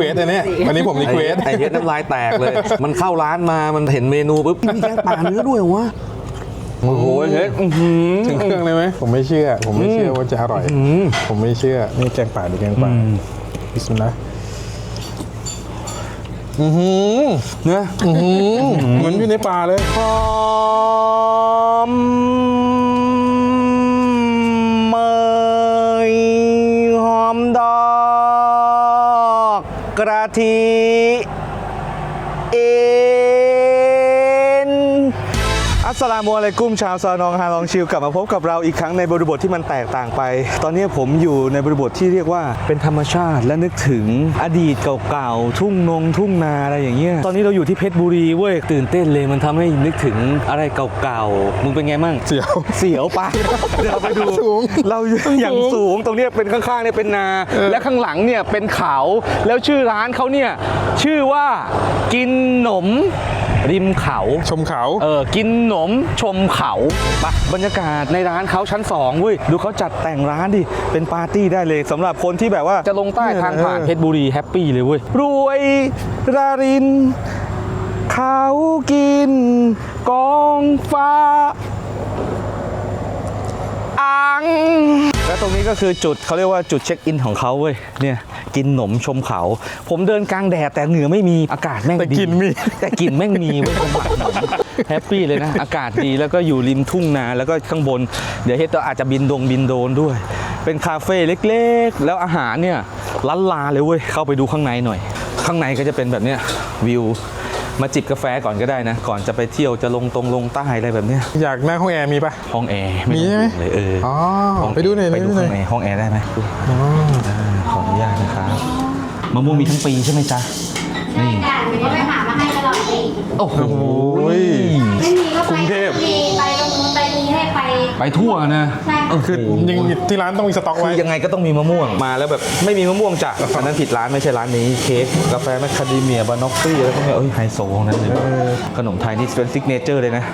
เควสอันเนี้ยวันนี้ผมรีเควส ไอเฮ็ดน้ำลายแตกเลย มันเข้าร้านมา มันเห็นเมนูปุ๊บมีแกงป่าเนื้อด้วยเหรอวะ โอ้โหเฮ็ดอื้อหือ ถึงเครื่องเลยไหมผมไม่เชื่อ ผมไม่เชื่อว่าจะอร่อย ผมไม่เชื่อ นี่แกงป่าดูแกงป่าบิสมิลลาห์อือหือเนื้ออื้อหือเหมือนอยู่ในป่าเลย หอม છકરાથી એ สสลามุอะลัยกุมชาวซอนองฮาลองชิลกลับมาพบกับเราอีกครั้งในบริบทที่มันแตกต่างไป ตอนนี้ผมอยู่ในบริบทที่เรียกว่าเป็นธรรมชาติและนึกถึงอดีตเก่าๆทุ่งนงทุ่งนาอะไรอย่างเงี้ยตอนนี้เราอยู่ที่เพชรบุรีเว้ยตื่นเต้นเลยมันทำให้นึกถึงอะไรเก่าๆมึงเป็นไงมั่งเสียวเสียวไปเดี๋ยวเราไปดูสูง เราอย่างสูงตรงเนี้ยเป็นข้างๆเนี่ยเป็นนา และข้างหลังเนี่ยเป็นเขาแล้วชื่อร้านเขาเนี่ยชื่อว่ากินหนม ริมเขา ชมเขาเออกินหนมชมเขาไปบรรยากาศในร้านเขาชั้น2เว้ยดูเขาจัดแต่งร้านดิ เป็นปาร์ตี้ได้เลยสำหรับคนที่แบบว่าจะลงใต้ทางผ่านเออเพชรบุรีแฮปปี้เลยเว้ยรวยราริน เขากิน กองฟ้า อัง และตรงนี้ก็คือจุดเขาเรียกว่าจุดเช็คอินของเขาเว้ยเนี่ยกินหนมชมเขา ผมเดินกลางแดดแต่เหงื่อไม่มีอากาศแม่งแต่ดีกลิ่นมีแต่กลิ่นแม่งมีเว้ยเป็นหมักหนมแฮปปี้เลยนะ อากาศดีแล้วก็อยู่ริมทุ่งนาแล้วก็ข้างบน เดี๋ยวเฮดอาจจะบินดงบินโดรนด้วย เป็นคาเฟ่เล็กๆ แล้วอาหารเนี่ยล้านลาเลยเว้ยเข้าไปดูข้างในหน่อย ข้างในก็จะเป็นแบบเนี้ยวิว มาจิบกาแฟก่อนก็ได้นะ ก่อนจะไปเที่ยวจะลงตรงลงใต้อะไรแบบเนี้ยอยากนั่งห้องแอร์มีปะ ห้องแอร์มีไม่ใช่ไหม ต้องห่วงเลยเอออ๋อห้องไปดูหน่อยไปดูไปดูหน่อยข้างในห้องแอร์ได้ไหมอ๋ออ่าขออนุญาตนะครับมะม่วงมีทั้งปีใช่ไหมจ๊ะใช่ค่ะหนูก็ไปหามาให้ตลอดปีโอ้โหโอ้ยไม่มีก็ไปกรุงเทพ มี ไปไปทั่วนะ ใช่ค่ะคือยังที่ร้านต้องมีสต็อกคืไว้ อยังไงก็ต้องมีมะม่วงมาแล้วแบบไม่มีมะม่วงจ้ะอันนั้นผิดร้านไม่ใช่ร้านนี้เค้กกาแฟแมคคาเดเมียบานอฟฟี่อะไรพวกเนี้ยเอ้ยไฮโซทั้งนั้นเลยขนมไทยนี่เป็นซิกเนเจอร์เลยนะ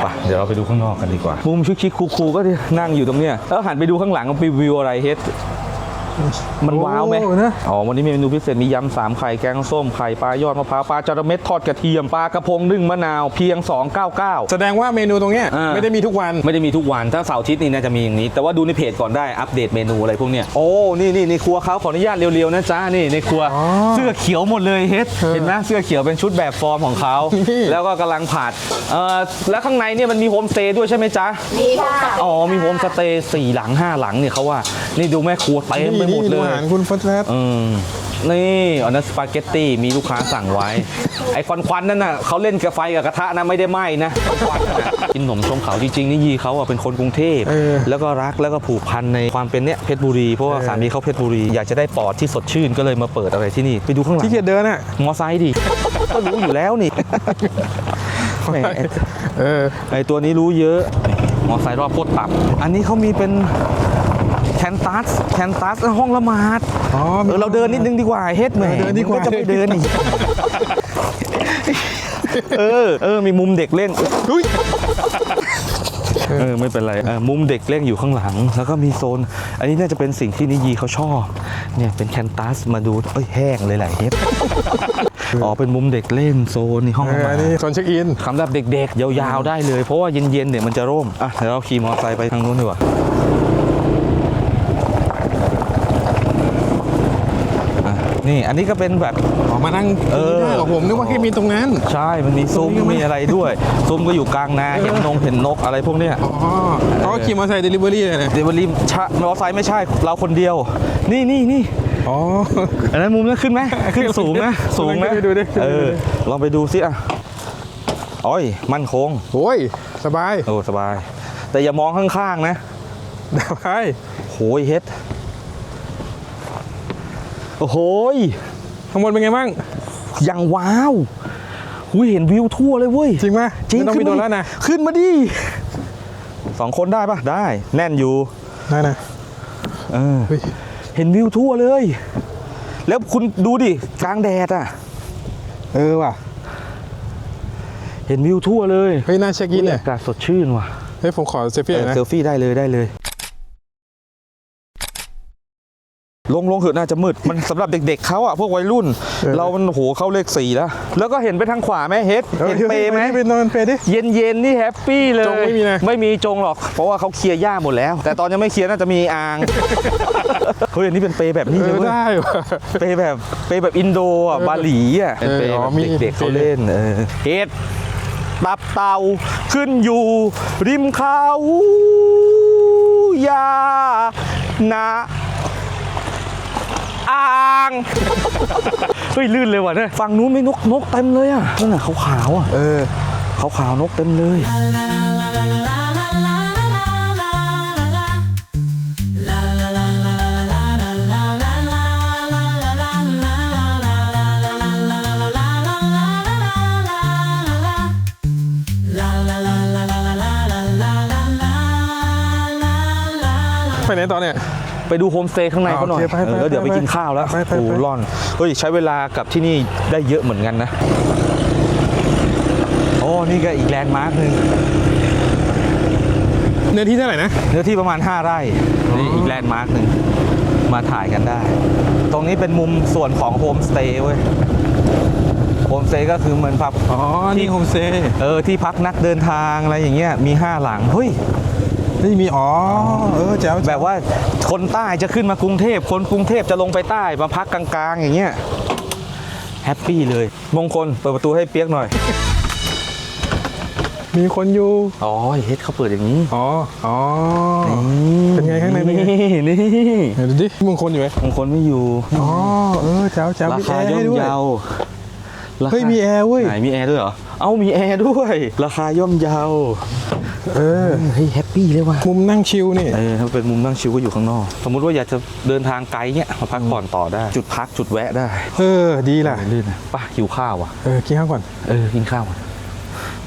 ไปเดี๋ยวเราไปดูข้างนอกกันดีกว่ามุมชิคๆคูลๆก็นั่งอยู่ตรงเนี้ยแล้วหันไปดูข้างหลังมันเป็นวิวอะไรเฮ็ด มันว้าวไหมโอ้นะอ๋อ วันนี้มีเมนูพิเศษมียำสามไข่แกงส้มไข่ปลายอดมะพร้าวปลาจาระเม็ดทอดกระเทียมปลากระพงนึ่งมะนาวเพียง 299 แสดงว่าเมนูตรงเนี้ยอ่าไม่ได้มีทุกวันไม่ได้มีทุกวันถ้าเสาร์อาทิตย์นี่น่าจะมีอย่างนี้ แต่ว่าดูในเพจก่อนได้อัปเดตเมนูอะไรพวกเนี้ยโอ้นี่นี่ในครัวเขาขออนุญาตเรียวๆนะจ๊ะนี่ในครัวอ๋อเสื้อเขียวหมดเลยเฮ็ดเห็นไหมเสื้อเขียวเป็นชุดแบบฟอร์มของเขานี่แล้วก็กำลังผัดเอ่อแล้วข้างในเนี่ยมันมีโฮมสเตย์ด้วยใช่ไหมจ๊ะมีค่ะอ๋อมีโฮมสเตย์สี่หลังห้าหลังเนี่ยเขาว่านี่ดูแม่ครัวเต็มไปหมดเลนี่ยอาหารคุณฟัสแลตอืมนี่อันนั้นสปาเกตตี้มีลูกค้าสั่งไว้ ไอ้ควันควันๆนั่นน่ะเขาเล่นกับไฟกับกระทะนะไม่ได้ไหม้นะควันๆน่ะกินขนมชมเขาจริงๆนี่ยีเขาอะเป็นคนกรุงเทพเออแล้วก็รักแล้วก็ผูกพันในความเป็นเนี้ยเพชรบุรีเพราะว่าเออ สามีเขาเพชรบุรีอยากจะได้ปอดที่สดชื่นก็เลยมาเปิดอะไรที่นี่ไปดูข้างหลังที่เกียจเดินอะมอไซค์ดิก็รู้อยู่แล้วนี่แหม เออ ไอตัวนี้รู้เยอะ มอไซค์รอบโคตรต่ำอันนี้เขามีเป็นแค นตัสแคนตัสห้องละหมาดอ๋อเออเราเดินนิดนึงดีกว่าเฮ็ดแหมเออเดินดีกว่า จะไปเดินอีกเออเออมีมุมเด็กเล่นอุ้ยเออไม่เป็นไรเออมุมเด็กเล่นอยู่ข้างหลัง แล้วก็มีโซน อันนี้น่าจะเป็นสิ่งที่นิยีเขาชอบเนี่ยเป็นแคนตัสมาดูเอ้ยแห้งเลยแหละเฮ็ดอ๋อเป็นมุมเด็กเล่นโซนนี่ห้องเออาอหาอัรนนี้โซนเช็คอิน สำหรับเด็กๆ ยาวๆ ได้เลย เพราะว่าเย็นๆ เนี่ยมันจะร่ม อะเดี๋ยวเราขี่มอเตอร์ไซค์ไปทางนู้นดีกว่าอะ นี่อันนี้ก็เป็นแบบ ออกมานั่งเออ ได้เหรอผมนึกว่าแค่มีตรงนั้น ใช่มันมีซุ้มตรงนี้ก็ไหมมีอะไรด้วย ซุ้มก็อยู่กลางนาเห็นนงเห็นนกอะไรพวกเนี้ยอ๋อเขาก็ขี่มอเตอร์ไซค์เดลิเวอรี่เลยนะเดลิเวอรี่ชะมอเตอร์ไซค์ไม่ใช่เราคนเดียว นี่นี่นี่อ๋ออันนั้นมุมนั้นขึ้นไหมขึ้นสูงนะสูงนะขึ้นไปดูดิขึ้นไปดูดิเออลองไปดูสิอะอ้อยมั่นคงโอ้ยสบายโอ้สบาย แต่อย่ามองข้างๆนะสบายโหยเฮ็ด โอ้โหยข้างบนเป็นไงบ้างอย่างว้าวหุยเห็นวิวทั่วเลยเว้ย จริงไหมจริงไม่ต้องมีขึ้ตัวมาแล้วนะขึ้นมาดิสองคนได้ปะได้ แน่นอยู่ได้นะเออเฮ้ยเห็นวิวทั่วเลย แล้วคุณดูดิกลางแดดอะ เออว่ะ เห็นวิวทั่วเลยเฮ้ยน่าเช็คอินเนี่ยอากาศสดชื่นว่ะเฮ้ยผมขอเซลฟี่หน่อยนะเซลฟี่ได้เลยได้เลย ลงลงเถอะน่าจะมืด มันสำหรับเด็กๆเขาอะพวกวัยรุ่น เรามันโหเข้าเลขสี่แล้ว แล้วก็เห็นไปทางขวาไหมเฮ็ดเห็นเปไหมเป็นนอนเปย์ดิเย็นเย็นๆนี่แฮปปี้เลยจงไม่มีนะไม่มีจงหรอก เพราะว่าเขาเคลียร์หญ้าหมดแล้ว แต่ตอนยังไม่เคลียร์น่าจะมีอ่างเฮ้ยอันนี้เป็นเปแบบนี้เอเลยอเว้ยได้ว่ะเปแบบเปแบบอินโดอะบาหลีอะเออเปอ๋อแบบมีเด็กๆเขาเล่นเออเฮ็ดตับเต่าขึ้นอยู่ ริมเขายานา อ่างเฮ้ยลื่นเลยว่ะเนี่ยฝั่งนู้นไม่นกนกเต็มเลยอะนั่นน่ะขาวๆอะเออขาวๆนกเต็มเลย ไปไหนตอนเนี้ย ไปดูโฮมสเตย์ข้างในเขาหน่อยโอเคไปไปเออแล้วเดี๋ยวไปไปกินข้าวแล้วไปไปไป โอ้ร่อนเฮ้ยใช้เวลากับที่นี่ได้เยอะเหมือนกันนะ โอ้นี่ก็อีกแลนด์มาร์คหนึ่งเนื้อที่เท่าไหร่นะ เนื้อที่ประมาณ 5 ไร่นี่อีกแลนด์มาร์คหนึ่งมาถ่ายกันได้ ตรงนี้เป็นมุมส่วนของโฮมสเตย์เว้ยโฮมสเตย์ก็คือเหมือนพักอ๋อ นี่โฮมสเตย์ เออที่พักนักเดินทางอะไรอย่างเงี้ยมี 5 หลัง เฮ้ย นี่มีอ๋อเออแจ๋วแบบว่าคนใต้จะขึ้นมากรุงเทพคนกรุงเทพจะลงไปใต้มาพักกลางๆ อย่างเงี้ยแฮปปี้เลย มงคลเปิดประตูให้เปียกหน่อย มีคนอยู่ อ๋อเฮ็ดเขาเปิดอย่างนี้ อ๋อ อ๋อ เป็นไงข้างในเป็นไงนี่นี่เดี๋ยวดูดิมึงคนอยู่ไหมมงคลไม่อยู่ อ๋อ เออแจ๋วแจ๋วรามีแอคาร์ย่อให้มด้วยเยาราคาเฮ้ยมีแอร์เว้ยไหนมีแอร์ด้วยเหรอ เอ้ามีแอร์ด้วย ราคาย่อมเยา เออเฮ้ยแฮปปี้เลยว่ะมุมนั่งชิลนี่เออถ้าเป็นมุมนั่งชิลก็อยู่ข้างนอก สมมุติว่าอยากจะเดินทางไกลเงี้ยมาพักผ่อนต่อได้ จุดพักจุดแวะได้ เออ ดีล่ะลื่นนะไป่ะหิวข้าวอะเออกินข้าวก่อนเออกินข้าวก่อน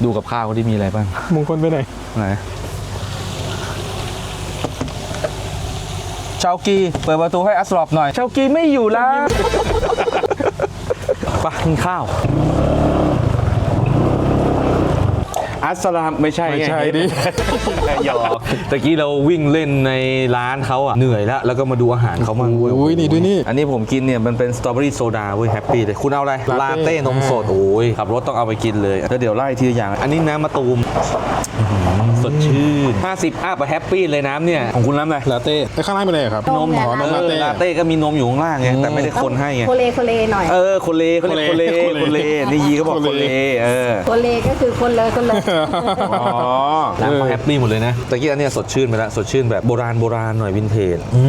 ดูกับข้าวที่มีอะไรบ้างมงคลไปไหนไหนชาวกีเปิดประตูให้อัสลอบหน่อยชาวกีไม่อยู่แล้วไปกินข้าว อัสลามไม่ใช่ไม่ใช่ไงดิแค่หยอกตะกี้เราวิ่งเล่นในร้านเขาอะเหนื่อยแล้ว แล้วก็มาดูอาหารเขามั่งเว้ยอุ้ยนี่ดูนี่อันนี้ผมกินเนี่ยมันเป็นสตรอเบอรี่โซดาเว้ยแฮปปี้เลยคุณเอาอะไรลาลาเต้เต้นมสดโอ้ยขับรถต้องเอาไปกินเลยแล้วเดี๋ยวไล่ทีละอย่าง อันนี้น้ำมะตูมอื้อหือ สดชื่น 50อัพอะแฮปปี้เลยน้ำเนี่ย ของคุณน้ำอะไรลาเต้แล้วข้างล่างเป็นอะไรครับนม อ๋อนมลาเต้เออลาเต้ก็มีนมอยู่ข้างล่างไงแต่ไม่ได้คนให้ไงโคเลโคเลหน่อย เออคนเลเขาเรียกคนเลโคเลคนเลนี่ยีก็บอกโคคนเลเลเออโคเลก็คือคนเลยคนเลยอ๋อน้ำเขาแฮปปี้หมดเลยนะตะกี้อันเนี้ยสดชื่นไปแล้วสดชื่นแบบโบราณโบราณหน่อยวินเทจอื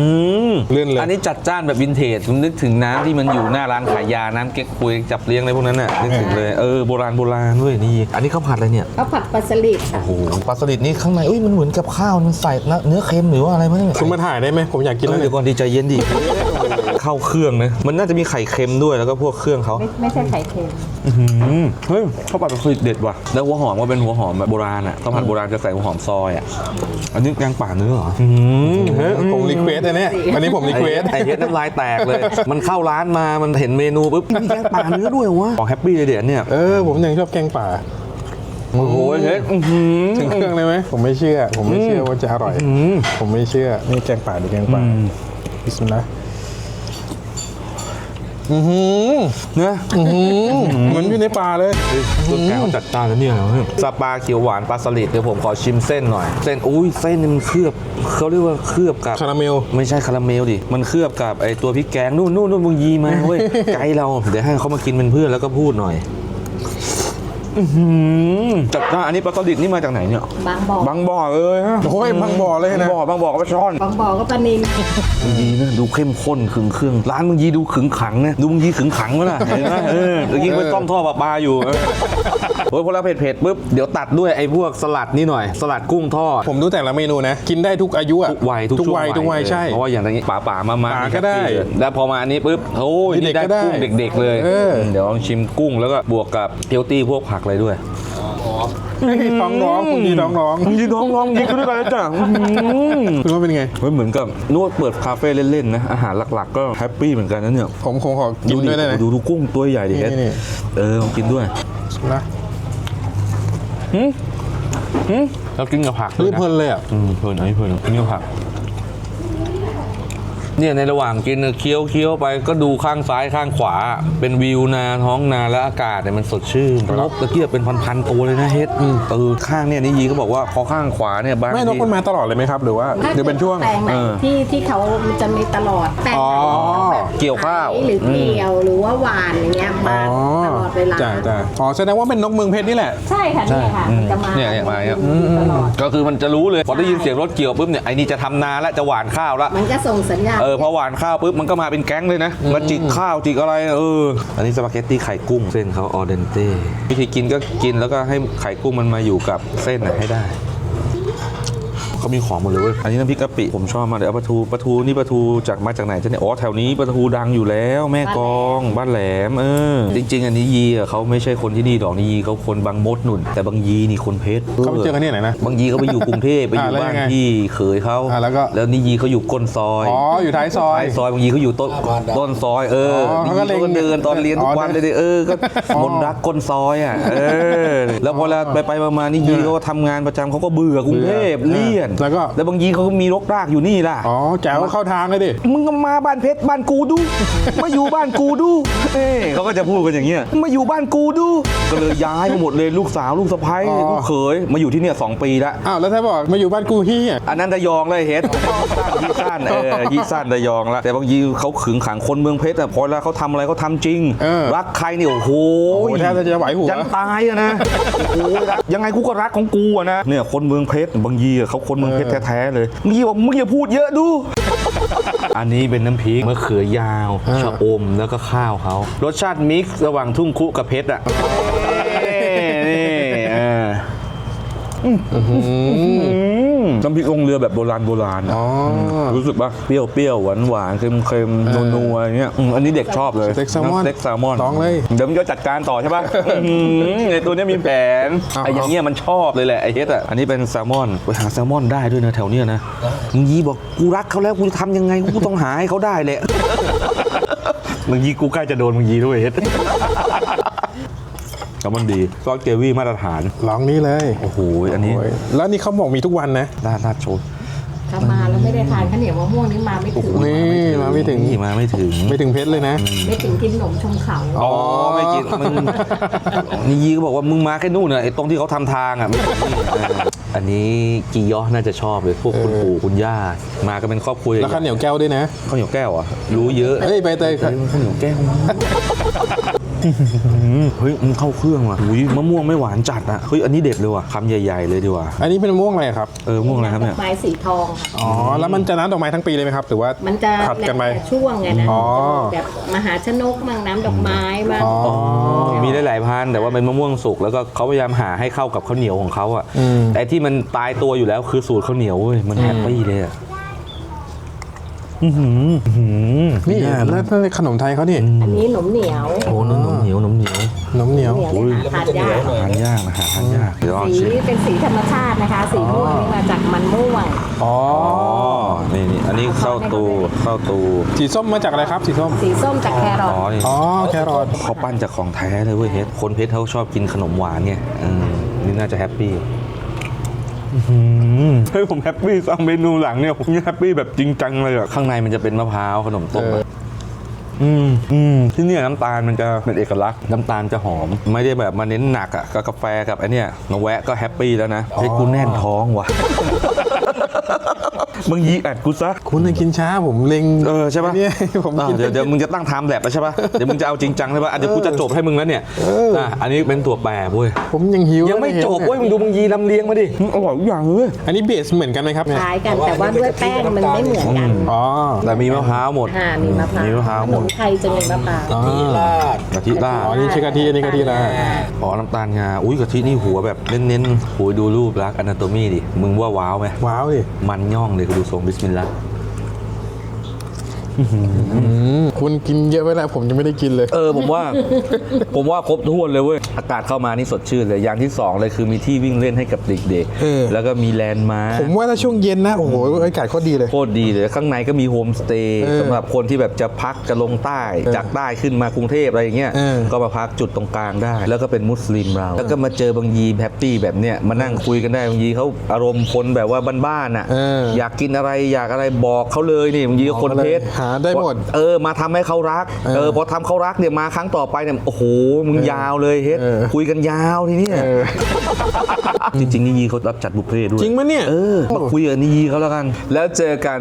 มเลื่อนเลยอันนี้จัดจ้านแบบวินเทจผมนึกถึงน้ำที่มันอยู่หน้าร้านขายยาน้ำเก๊กปุยจับเลี้ยงอะไรพวกนั้นน่ะนึกถึงเลยเออโบราณโบราณด้วยนี่อันนี้ข้าวผัดอะไรเนี่ยเขาผัดปลาสลิดค่ะโอ้โหปลาสลิดนี่ข้างในเอ้ยมันเหมือนกับข้าวมันใส่เนื้อเค็มหรือว่าอะไรมั้งเนี่ยคุณมาถ่ายได้ไหมผมอยากกินเอแล้อวเดี๋เนี่ยยวก่อนดีใจเย็นดิเข้าเครื่องนะมันน่าจะมีไข่เค็มด้วยแล้วก็พวกเครื่องเขาไม่ไม่ใช่ไข่เค็มอื้อหือเฮ้ยข้าวผัดปลาสลิดเด็ดว่ะแล้วหัวหอมก็เป็นหัวหอมแบบโบราณอะข้าวผัดโบราณจะใส่หัวหอมซอยอะอันนี้แกงป่าเนื้อเหรออื้อหือเฮ้ยผมรีเควสอันเนี้ยวันนี้ผมรีเควสไอเฮ็ดน้ำลายแตกเลย มันเข้าร้านมามันเห็นเมนูปุ๊บมีแกงป่าเนื้อด้วยเหรอวะของแฮปปี้เลยเดี๋ยวเนี่ยเออผมยังชอบแกงป่า โอ้โหเฮ็ดอื้อหือ ถึงเครื่องเลยไหมผมไม่เชื่อ ผมไม่เชื่อว่าจะอร่อย ผมไม่เชื่อ นี่แกงป่าดิแกงป่าบิสมิลลาห์อือหือเนื้ออื้อหือเหมือนอยู่ในป่าเลย รสแกงเขาจัดจ้านแล้วเนี่ยเหรอสปาเขียวหวานปลาสลิดเดี๋ยวผมขอชิมเส้นหน่อย เส้นอุ้ยเส้นนี่มันเคลือบเขาเรียกว่าเคลือบกับคาราเมล ไม่ใช่คาราเมลดิมันเคลือบกับไอตัวพริกแกงนู่นนู่นนู่นมึงยีมาเว้ย ไกด์เราเดี๋ยวให้เขามากินเป็นเพื่อนแล้วก็พูดหน่อย อื้อหือจัดจ้านอันนี้ปลาสลิดนี่มาจากไหนเนี่ย บางบ่อบางบ่อเลยฮะโอ้ยบางบ่อเลยนะบางบ่อบางบ่อก็ปลาช่อนบางบ่อก็ปลานิลมึงยีนะดูเข้มข้นขึงเครื่องร้านมึงยีดูขึงขังนะดูมึงยีขึงขังวะล่ะเห็นไหมเออเมื่อกี้ไปซ่อมท่อปลาปลาอยู่เออโอ้ยพอเราเผ็ดๆปุ๊บเดี๋ยวตัดด้วยไอ้พวกสลัดนี่หน่อย สลัดกุ้งทอด ผมดูแต่ละเมนูนะ กินได้ทุกอายุอะทุกวัยทุกทุกช่วงวัยทุกวัยใช่ เพราะว่าอย่างนี้ป่าป่ามามาป่าก็ได้แล้วพอมาอันนี้ปุ๊บโอ้ยเด็นี่กๆได้ก็ได้กุ้งเด็ก ๆ เลยเออ เดี๋ยวลองชิมกุ้งแล้วก็บวกกับเฮลตี้พวกผักอะไรด้วยท้องร้องคุณดีท้องร้องมึงยืนท้องร้อง ยิงกันด้วยกันแล้วจ้ะคุณว่าเป็นไงเฮ้ยเหมือนกับนวดเปิดคาเฟ่เล่นๆนะ อาหารหลักๆ ก็แฮปปี้เหมือนกันนะเนี่ยผมคงขอกินด้วยได้ไหมดูดูกุ้งตัวใหญ่ดินี่เฮ็ดนี่เออลองกินด้วยนะแล้วกินกับผักรีบเพลินเลยอะอืมเพลินอันนี้เพลินอันนี้กับผัก เนี่ยในระหว่างกินเคี้ยวเคี้ยวไปก็ดูข้างซ้ายข้างขวา เป็นวิวนาท้องนาและอากาศเนี่ยมันสดชื่นนกตะเกียบเป็นพันๆตัวเลยนะเฮ็ดเออข้างเนี่ยนี่ยีก็บอกว่าพอข้างขวาเนี่ยบางไม่นกทีมันมาตลอดเลยไหมครับ หรือว่าเดี๋ยวเป็นช่วงแปลงไหนเออที่ที่เขาจะมีตลอดแปลงอ๋อไหนแบบเกี่ยวข้าวหรือเกี่ยวหรือว่าหวานอย่างเงี้ยอ๋มาอตลอดเวลาจ้าจ้าอ๋อแสดงว่าเป็นนกเมืองเพชรนี่แหละใช่ค่ะเนี่ยค่ะอืมจะมาเนี่ยเนี่ยมาเนี่ยตลอดก็คือมันจะรู้เลยพอได้ยินเสียงรถเกี่ยวปุ๊บเนี่ยไอ้นี่จะทำนาแล้วจะหว่านข้าวแล้วมันก็ส่งสัญญาณเออพอหวานข้าวปุ๊บมันก็มาเป็นแก๊งเลยนะมาจิกข้าวจิกอะไรเอออันนี้สปาเกตตี้ไข่กุ้งเส้นเขาออเดนเต้วิธีกินก็กินแล้วก็ให้ไข่กุ้งมันมาอยู่กับเส้นน่ะให้ได้ เขามีของหมดเลยเว้ยอันนี้น้ำพริกกะปิผมชอบมากเลยเอาปลาทูปลาทูนี่ปลาทูจากมาจากไหนจะเนี่ยอ๋อแถวนี้ปลาทูดังอยู่แล้ว แม่กองบ้านแหลมเออจริง ๆ อันนี้ยีอะเขาไม่ใช่คนที่นี่ดอกนี่ยีเขาคนบางมดหนุนแต่บางยีนี่คนเพชรเขาไปเจอกันที่ไหนนะบางยีเขาไปอยู่กรุงเทพไปอยู่อ่าแล้วบ้านยังไงพี่เขยเขาอ่าแล้วก็แล้วนี่ยีเขาอยู่ก้นซอยอ๋ออยู่ท้ายซอยท้ายซอยบางทีเขาอยู่ต้นต้นซอยเอออ๋อมีเขาก็เล็งเขาก็เดินตอนเรียนทุกวันอ๋อเลยดิเออก็อ๋อมนรักก้นซอยอะเออแล้วพอเราไปไปๆมาๆนี่ยีเขาก็ทำงานประจำเขาก็เบื่อกรุงเทพเบื่อเลี่ยนแล้วก็ แล้วบางยีเขาก็มีรกรากอยู่นี่ล่ะ อ๋อแจ๋วเข้าทางเลยดิ มึงก็มาบ้านเพชรบ้านกูดู มาอยู่บ้านกูดูเอ้เขาก็จะพูดกันอย่างเงี้ย มาอยู่บ้านกูดู ก็เลยย้ายมาหมดเลยลูกสาวลูกสะใภ้อ๋อ ลูกเขยมาอยู่ที่เนี่ยสองปีละ อ้าวแล้วถ้าบอกมาอยู่บ้านกูฮี่อะอันนั้นระยองเลยเฮ็ดยี่สั้นเออยี่สั้นระยองละแต่บางทีเขาขึงขังคนเมืองเพชรอะพอแล้วเขาทำอะไรเขาทำจริง เออรักใครเนี่ยโอ้โหโอ้โหแทบจะไหวหัว ยันตายอะนะโอ้โหรักยังไงกูก็รักของกูอะนะเนี่ยคนเมืองเพชรบางยีอะเขาคนเมืองเพชรแท้ๆเลยมึงยีบอกมึงอย่าพูดเยอะดู อันนี้เป็นน้ำพริกมะเขือยาวอ่าชะอมแล้วก็ข้าวเขารสชาติมิกซ์ระหว่างทุ่งคุกับเพชรอะนี่เออ น้ำพริกลงเรือแบบโบราณโบราณอะอ๋อรู้สึกปะเปรี้ยวเปรี้ยวหวานหวานเค็มเค็มเออนัวๆอย่างเงี้ยอืมอันนี้เด็กชอบเลยสเต็กแซลมอนสเต็กแซลมอนลองเลยเดี๋ยวมันจะจัดการต่อใช่ปะ อื้อหือไอตัวเนี้ยมีแผนเอา ไออย่างเงี้ยมันชอบเลยแหละไอเฮ็ดอะอันนี้เป็นแซลมอนไปหาแซลมอนได้ด้วยนะแถวเนี้ยนะมึงยีบอกกูรักเขาแล้วกูจะทำยังไงกูต้องหาให้เขาได้แหละ มึงยีกูใกล้จะโดนมึงยีด้วยเฮ็ดแซ ลมอนดีซอสเกรวี่มาตรฐานลองนี้เลย โอ้โห อันนี้โอ้ยแล้วนี่เขาบอกมีทุกวันนะราดราดโชว์ ถ้ามา แล้วไม่ได้ทานข้าวเหนียวมะม่วงนี่มาไม่ถึง นี่มาไม่ถึง นี่มาไม่ถึง ไม่ถึงเพชรเลยนะ ไม่ถึงกินขนมชมเขาอ๋อไม่กินมึงนี่ยีก็บอกว่ามึงมาแค่นู่นน่ะไอ้ตรงที่เขาทำทางอะไม่ถึงนี่เอออันนี้กียอน่าจะชอบเลยพวกคุณเออปู่คุณย่ามากันเป็นครอบครัวแล้วข้าวเหนียวแก้วด้วยนะข้าวเหนียวแก้วอะรู้เยอะเฮ้ยใบเตยเฮ้ยมันข้าวเหนียวแก้วเฮ้ยมันเข้าเครื่องว่ะอุ้ยมะม่วงไม่หวานจัดอะเฮ้ยอันนี้เด็ดเลยว่ะคำใหญ่ ๆ เลยดีกว่า อันนี้เป็นมะม่วงอะไรครับ เออม่วงอะไรครับเนี่ยดอกไม้สีทองค่ะอ๋อแล้วมันจะน้ำดอกไม้ทั้งปีเลยไหมครับ หรือว่ามันจะผัดกันไป แล้วแต่ช่วงไงนะอ๋อ แบบมหาชนกมั่งน้ำดอกไม้มั่งอ๋อ มีได้หลายพันธุ์แต่ว่าเป็นมะม่วงสุกแล้วก็เขาพยายามหาให้เข้ากับข้าวเหนียวของเขาอะอืม แต่ที่มันตายตัวอยู่แล้วคือสูตรข้าวเหนียวเว้ยมันแฮปปี้เลยอะ อื้อหืออื้อหือนี่น่าแล้วนั่นขนมไทยเขานี่อันนี้หนมเหนียวโอ้นนมเหนียวนมเหนียวนมเหนียวเหนียวเนี่ยหาทานยากทานยากนะหาทานยากเดี๋ยวลองสีชิมเป็นสีธรรมชาตินะคะ สีม่วงนี่มาจากมันม่วงอ๋ออ๋อนี่นี่อันนี้ข้าวตูข้าวตูสีส้มมาจากอะไรครับสีส้มสีส้มจากแครออ๋อทนี่อ๋อแครอทเขาปั้นจากของแท้เลยเว้ยเฮ็ดคนเพชรเขาชอบกินขนมหวานไงเออนี่น่าจะแฮปปี้ เฮ้ยผมแฮปปี้สั่งเมนูหลังเนี่ยผมแฮปปี้แบบจริงจังเลยอะข้างในมันจะเป็นมะพร้าวขนมต้มอะ อืมอืมที่เนี่ยน้ำตาลมันจะเป็นเอกลักษณ์น้ำตาลจะหอม ไม่ได้แบบมาเน้นหนักอะกับกาแฟกับไอเนี่ยมาแวะก็แฮปปี้แล้วนะให้กูแน่นท้องว่ะ มึงยีอัดกูซะ คุณน่ะกินช้าผมเล็งเออใช่ปะเนี่ยผมอ้าวกิน เดี๋ยวเดี๋ยวมึงจะตั้งไทม์แลบแล้วใช่ปะเดี๋ยวมึงจะเอาจริงจังใช่ปะอะเดี๋ยวกูจะจบให้มึงแล้วเนี่ยเอออะอันนี้เป็นตัวแปรเว้ยผมยังหิวยังไม่เลจบเว้ยมึงดูมึงยีลำเลียงมาดิมึงอร่อยทุกอย่างเลยอันนี้เบสเหมือนกันไหมครับเนี่ย คล้ายกันแต่ว่าด้วยแป้งมันไม่เหมือนกันอ๋อแต่มีมะพร้าวหมดค่ะมีมะพร้าวมีมะพร้าวขหมนดมไทยจะมีมะพร้าวอ๋อกะทิราดอ๋อนี่ชื่อกะทิอันนี้กะทิละอ๋อน้ำตาลงาอุ้ยกะทินี่หัวแบบเน้นๆโหยดูรูปลักษณ์อนาโตมีดิมึงว่าว้าวไหมว้าวดิมันย่องเลยกูดูทรงบิสมิลลาห์อืม คุณกินเยอะไปแล้วผมยังไม่ได้กินเลย เออผมว่า ผมว่าครบถ้วนเลยเว้ยอากาศเข้ามานี่สดชื่นเลยอย่างที่สองเลยคือมีที่วิ่งเล่นให้กับเด็กเออ ๆแล้วก็มีแลนด์มาร์ค ผมว่าถ้าช่วงเย็นนะ โอ้โหอากาศโคตรดีเลย โคตรดีเลย ข้างในก็มีโฮมสเตย์เออสำหรับคนที่แบบจะพักจะลงใต้เออจากใต้ขึ้นมากรุงเทพอะไรอย่างเงี้ย เออ ก็มาพักจุดตรงกลางได้ แล้วก็เป็นมุสลิมเรา แล้วก็มาเจอบางยีแฮปปี้แบบเนี้ย มานั่งคุยกันได้บางยีเขาอารมณ์คนแบบว่าบ้านๆอะ เอออยากกินอะไรอยากอะไรบอกเขาเลยนี่บางยีก็คนเพชรหาได้หมด เออมาทำให้เขารัก เออเออพอทำเขารักเนี่ยมาครั้งต่อไปเนี่ยโอ้โหมึงยาวเลยเฮ็ดเออคุยกันยาวทีเนี้ยเออจริงๆนี่ยีเขารับจัดบุฟเฟ่ต์ด้วยจริงปะเนี่ยเออมาคุยกับนี่ยีเขาแล้วกัน แล้วเจอกัน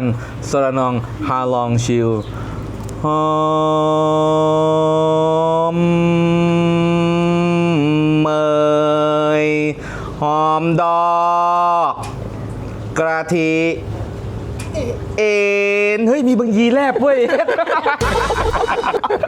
สระนองฮาลองชิลหอมเมยหอมดอกกระทิ เอ็นเฮ้ยมีบางยีแลบเว้ย